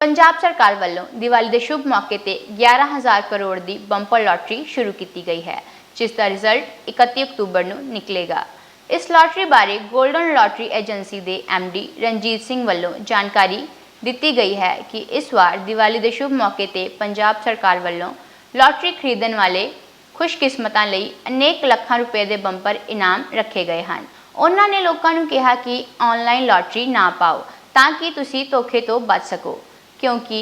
ਪੰਜਾਬ ਸਰਕਾਰ ਵੱਲੋਂ ਦੀਵਾਲੀ ਦੇ ਸ਼ੁਭ ਮੌਕੇ ਤੇ 11000 ਕਰੋੜ ਦੀ ਬੰਪਰ ਲਾਟਰੀ ਸ਼ੁਰੂ ਕੀਤੀ ਗਈ ਹੈ, ਜਿਸ ਦਾ ਰਿਜ਼ਲਟ 31 ਅਕਤੂਬਰ ਨੂੰ ਨਿਕਲੇਗਾ। ਇਸ ਲਾਟਰੀ ਬਾਰੇ 골ਡਨ ਲਾਟਰੀ ਏਜੰਸੀ ਦੇ ਡੀ ਰਣਜੀਤ ਸਿੰਘ ਵੱਲੋਂ ਜਾਣਕਾਰੀ ਦਿੱਤੀ ਗਈ ਹੈ ਕਿ ਇਸ ਵਾਰ ਦੀਵਾਲੀ ਦੇ ਸ਼ੁਭ ਮੌਕੇ ਤੇ ਪੰਜਾਬ ਸਰਕਾਰ ਵੱਲੋਂ ਲਾਟਰੀ ਖਰੀਦਣ ਵਾਲੇ ਖੁਸ਼ਕਿਸਮਤਾਂ ਲਈ ਅਨੇਕ ਲੱਖਾਂ ਰੁਪਏ ਦੇ ਬੰਪਰ ਇਨਾਮ ਰੱਖੇ ਗਏ ਹਨ। ਉਹਨਾਂ ਨੇ ਲੋਕਾਂ ਨੂੰ ਕਿਹਾ ਕਿ ਆਨਲਾਈਨ ਲਾਟਰੀ ਨਾ ਪਾਓ, ਤਾਂ ਕਿ ਤੁਸੀਂ ਧੋਖੇ ਤੋਂ ਬਚ ਸਕੋ। ਕਿਉਂਕਿ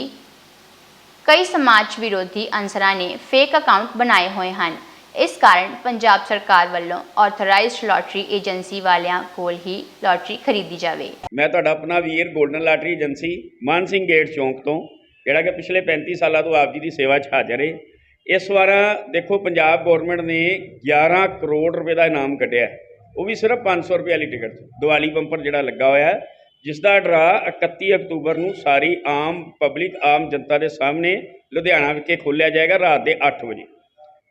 ਕਈ ਸਮਾਜ ਵਿਰੋਧੀ ਅਨਸਰਾਂ ਨੇ ਫੇਕ ਅਕਾਊਂਟ ਬਣਾਏ ਹੋਏ ਹਨ। ਇਸ ਕਾਰਨ ਪੰਜਾਬ ਸਰਕਾਰ ਵੱਲੋਂ ਆਥੋਰਾਈਜ਼ਡ ਲਾਟਰੀ ਏਜੰਸੀ ਵਾਲਿਆਂ ਕੋਲ ਹੀ ਲਾਟਰੀ ਖਰੀਦੀ ਜਾਵੇ। ਮੈਂ ਤੁਹਾਡਾ ਆਪਣਾ ਵੀਰ golden lottery agency Maan Singh gate ਚੌਂਕ ਤੋਂ, ਜਿਹੜਾ ਕਿ ਪਿਛਲੇ 35 ਸਾਲਾਂ ਤੋਂ ਆਪ ਜੀ ਦੀ ਸੇਵਾ 'ਚ ਹਾਜ਼ਰ ਹੈ ਇਸ ਵਾਰ ਦੇਖੋ ਪੰਜਾਬ ਗਵਰਨਮੈਂਟ ਨੇ 11 ਕਰੋੜ ਰੁਪਏ ਦਾ ਇਨਾਮ ਕੱਢਿਆ। ਉਹ ਵੀ ਸਿਰਫ 500 ਰੁਪਏ ਵਾਲੀ ਟਿਕਟ 'ਚ। ਦੀਵਾਲੀ ਬੰਪਰ ਜਿਹੜਾ ਲੱਗਾ ਹੋਇਆ ਹੈ ਜਿਸ ਦਾ ਡਰਾ 31 ਅਕਤੂਬਰ ਨੂੰ ਸਾਰੀ ਆਮ ਪਬਲਿਕ, ਆਮ ਜਨਤਾ ਦੇ ਸਾਹਮਣੇ ਲੁਧਿਆਣਾ ਵਿਖੇ ਖੋਲ੍ਹਿਆ ਜਾਏਗਾ ਰਾਤ ਦੇ 8 ਵਜੇ।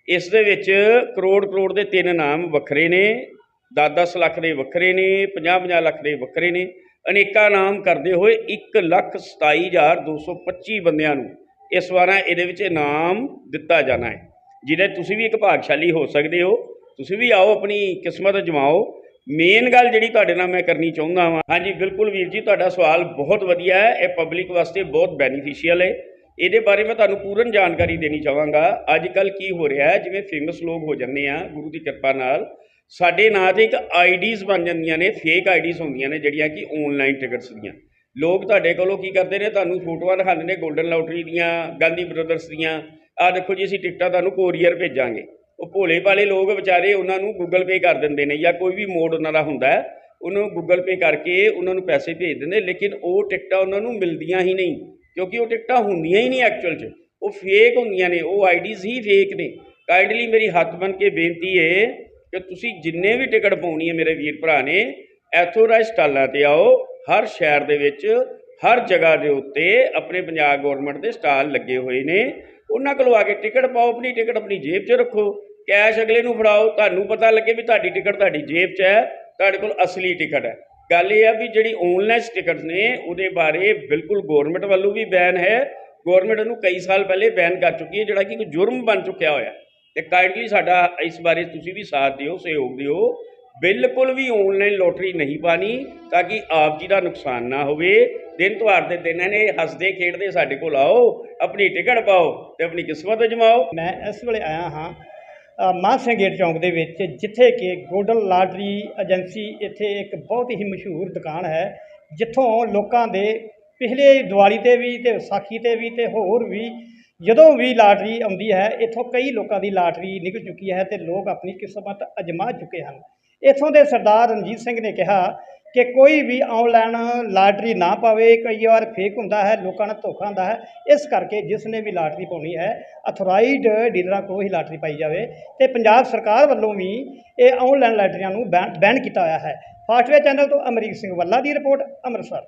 ਇਸ ਦੇ ਵਿੱਚ ਕਰੋੜ ਕਰੋੜ ਦੇ ਤਿੰਨ ਇਨਾਮ ਵੱਖਰੇ ਨੇ 10-10 ਲੱਖ ਦੇ ਵੱਖਰੇ ਨੇ 50-50 ਲੱਖ ਦੇ ਵੱਖਰੇ ਨੇ। ਅਨੇਕਾਂ ਇਨਾਮ ਕਰਦੇ ਹੋਏ 127225 ਬੰਦਿਆਂ ਨੂੰ ਇਸ ਵਾਰਾਂ ਇਹਦੇ ਵਿੱਚ ਇਨਾਮ ਦਿੱਤਾ ਜਾਣਾ ਹੈ। ਜਿਹਦੇ ਤੁਸੀਂ ਵੀ ਇੱਕ ਭਾਗਸ਼ਾਲੀ ਹੋ ਸਕਦੇ ਹੋ, ਤੁਸੀਂ ਵੀ ਆਓ ਆਪਣੀ ਕਿਸਮਤ ਅਜਮਾਓ ਮੇਨ ਗੱਲ ਜਿਹੜੀ ਤੁਹਾਡੇ ਨਾਲ ਮੈਂ ਕਰਨੀ ਚਾਹੁੰਦਾ ਹਾਂ ਹਾਂਜੀ, ਬਿਲਕੁਲ ਵੀਰ ਜੀ, ਤੁਹਾਡਾ ਸਵਾਲ ਬਹੁਤ ਵਧੀਆ ਹੈ। ਇਹ ਪਬਲਿਕ ਵਾਸਤੇ ਬਹੁਤ ਬੈਨੀਫੀਸ਼ੀਅਲ ਹੈ। ਇਹਦੇ ਬਾਰੇ ਮੈਂ ਤੁਹਾਨੂੰ ਪੂਰਨ ਜਾਣਕਾਰੀ ਦੇਣੀ ਚਾਹਾਂਗਾ। ਅੱਜ ਕੱਲ ਕੀ ਹੋ ਰਿਹਾ ਹੈ? ਜਿਵੇਂ ਫੇਮਸ ਲੋਕ ਹੋ ਜਾਂਦੇ ਆ, ਗੁਰੂ ਦੀ ਕਿਰਪਾ ਨਾਲ। ਸਾਡੇ ਨਾਂ ਤੇ ਇੱਕ ਆਈਡੀਜ਼ ਬਣ ਜਾਂਦੀਆਂ ਨੇ ਫੇਕ ਆਈਡੀਜ਼ ਹੁੰਦੀਆਂ ਨੇ, ਜਿਹੜੀਆਂ ਕਿ ਆਨਲਾਈਨ ਟਿਕਟਸ ਦੀਆਂ। ਲੋਕ ਤੁਹਾਡੇ ਕੋਲੋਂ ਕੀ ਕਰਦੇ ਨੇ? ਤੁਹਾਨੂੰ ਫੋਟੋਆਂ ਦਿਖਾਉਂਦੇ ਨੇ 골ਡਨ ਲਾਟਰੀ ਦੀਆਂ, ਗਾਂਧੀ ਬ੍ਰਦਰਸ ਦੀਆਂ। ਆਹ ਦੇਖੋ ਜੀ, ਅਸੀਂ ਟਿਕਟਾਂ ਤੁਹਾਨੂੰ ਕੋਰੀਅਰ ਭੇਜਾਂਗੇ। ਉਹ ਭੋਲੇ ਭਾਲੇ ਲੋਕ ਵਿਚਾਰੇ ਉਹਨਾਂ ਨੂੰ ਗੂਗਲ ਪੇ ਕਰ ਦਿੰਦੇ ਨੇ ਜਾਂ ਕੋਈ ਵੀ ਮੋਡ ਉਹਨਾਂ ਦਾ ਹੁੰਦਾ ਹੈ, ਉਹਨੂੰ ਗੂਗਲ ਪੇ ਕਰਕੇ ਉਹਨਾਂ ਨੂੰ ਪੈਸੇ ਭੇਜ ਦਿੰਦੇ, ਲੇਕਿਨ ਉਹ ਟਿਕਟਾਂ ਉਹਨਾਂ ਨੂੰ ਮਿਲਦੀਆਂ ਹੀ ਨਹੀਂ, ਕਿਉਂਕਿ ਉਹ ਟਿਕਟਾਂ ਹੁੰਦੀਆਂ ਹੀ ਨਹੀਂ ਐਕਚੁਅਲ 'ਚ, ਉਹ ਫੇਕ ਹੁੰਦੀਆਂ ਨੇ, ਉਹ ਆਈਡੀਜ਼ ਹੀ ਫੇਕ ਨੇ। ਕਾਈਂਡਲੀ ਮੇਰੀ ਹੱਥ ਬਨ ਕੇ ਬੇਨਤੀ ਹੈ ਕਿ ਤੁਸੀਂ ਜਿੰਨੇ ਵੀ ਟਿਕਟ ਪਾਉਣੀ ਹੈ ਮੇਰੇ ਵੀਰ ਭਰਾ ਨੇ ਐਥੋਰਾਈਜ਼ ਸਟਾਲਾਂ ਤੇ ਆਓ, ਹਰ ਸ਼ਹਿਰ ਦੇ ਵਿੱਚ, ਹਰ ਜਗ੍ਹਾ ਦੇ ਉੱਤੇ ਆਪਣੇ ਪੰਜਾਬ ਗਵਰਨਮੈਂਟ ਦੇ ਸਟਾਲ ਲੱਗੇ ਹੋਏ ਨੇ। ਉਹਨਾਂ ਕੋਲੋਂ ਆ ਕੇ ਟਿਕਟ ਪਾਓ, ਆਪਣੀ ਟਿਕਟ ਆਪਣੀ ਜੇਬ 'ਚ ਰੱਖੋ। ਕੈਸ਼ ਅਗਲੇ ਨੂੰ ਫੜਾਓ। ਤੁਹਾਨੂੰ ਪਤਾ ਲੱਗੇ ਵੀ ਤੁਹਾਡੀ ਟਿਕਟ ਤੁਹਾਡੀ ਜੇਬ 'ਚ ਹੈ, ਤੁਹਾਡੇ ਕੋਲ ਅਸਲੀ ਟਿਕਟ ਹੈ। ਗੱਲ ਇਹ ਆ ਵੀ ਜਿਹੜੀ ਆਨਲਾਈਨ ਟਿਕਟਸ ਨੇ, ਉਹਦੇ ਬਾਰੇ ਬਿਲਕੁਲ ਗਵਰਨਮੈਂਟ ਵੱਲੋਂ ਵੀ ਬੈਨ ਹੈ। ਗਵਰਨਮੈਂਟ ਨੂੰ ਕਈ ਸਾਲ ਪਹਿਲੇ ਬੈਨ ਕਰ ਚੁੱਕੀ ਹੈ, ਜਿਹੜਾ ਕਿ ਇੱਕ ਜੁਰਮ ਬਣ ਚੁੱਕਿਆ ਹੋਇਆ ਤੇ ਕਾਇੰਡਲੀ ਸਾਡਾ ਇਸ ਬਾਰੇ ਤੁਸੀਂ ਵੀ ਸਾਥ ਦਿਓ, ਸਹਿਯੋਗ ਦਿਓ। ਬਿਲਕੁਲ ਵੀ ਆਨਲਾਈਨ ਲੋਟਰੀ ਨਹੀਂ ਪਾਣੀ ਤਾਂ ਕਿ ਆਪ ਜੀ ਦਾ ਨੁਕਸਾਨ ਨਾ ਹੋਵੇ। ਦਿਨ ਤਿਉਹਾਰ ਦੇ ਦਿਨਾਂ ਨੇ ਹੱਸਦੇ ਖੇਡਦੇ ਸਾਡੇ ਕੋਲ ਆਓ ਆਪਣੀ ਟਿਕਟ ਪਾਓ ਤੇ ਆਪਣੀ ਕਿਸਮਤ ਅਜਮਾਓ। ਮੈਂ ਇਸ ਵੇਲੇ ਆਇਆ ਹਾਂ ਅ, ਗੇਟ ਚੌਂਕ ਦੇ ਵਿੱਚ ਜਿੱਥੇ ਕਿ ਗੋਲਡਨ ਲਾਟਰੀ ਏਜੰਸੀ ਇੱਥੇ ਇੱਕ ਬਹੁਤ ਹੀ ਮਸ਼ਹੂਰ ਦੁਕਾਨ ਹੈ ਜਿੱਥੋਂ ਲੋਕਾਂ ਦੇ ਪਿਛਲੇ ਦੀਵਾਲੀ ਤੇ ਵੀ ਤੇ ਵਿਸਾਖੀ ਤੇ ਵੀ ਤੇ ਹੋਰ ਵੀ ਜਦੋਂ ਵੀ ਲਾਟਰੀ ਆਉਂਦੀ ਹੈ ਇੱਥੋਂ ਕਈ ਲੋਕਾਂ ਦੀ ਲਾਟਰੀ ਨਿਕਲ ਚੁੱਕੀ ਹੈ ਤੇ ਲੋਕ ਆਪਣੀ ਕਿਸਮਤ ਅਜਮਾ ਚੁੱਕੇ ਹਨ। ਇੱਥੋਂ ਦੇ ਸਰਦਾਰ ਰਣਜੀਤ ਸਿੰਘ ਨੇ ਕਿਹਾ ਕਿ ਕੋਈ ਵੀ ਆਨਲਾਈਨ ਲਾਟਰੀ ਨਾ ਪਾਵੇ, ਕਈ ਵਾਰ ਫੇਕ ਹੁੰਦਾ ਹੈ, ਲੋਕਾਂ ਨਾਲ ਧੋਖਾ ਹੁੰਦਾ ਹੈ। ਇਸ ਕਰਕੇ ਜਿਸ ਨੇ ਵੀ ਲਾਟਰੀ ਪਾਉਣੀ ਹੈ ਅਥੋਰਾਈਜ਼ਡ ਡੀਲਰਾਂ ਕੋਲ ਹੀ ਲਾਟਰੀ ਪਾਈ ਜਾਵੇ ਤੇ ਪੰਜਾਬ ਸਰਕਾਰ ਵੱਲੋਂ ਵੀ ਇਹ ਆਨਲਾਈਨ ਲਾਟਰੀਆਂ ਨੂੰ ਬੈਨ ਬੈਨ ਕੀਤਾ ਹੋਇਆ ਹੈ। ਫਾਸਟਵੇ ਚੈਨਲ ਤੋਂ ਅਮਰੀਕ ਸਿੰਘ ਵੱਲਾ ਦੀ ਰਿਪੋਰਟ, ਅੰਮ੍ਰਿਤਸਰ।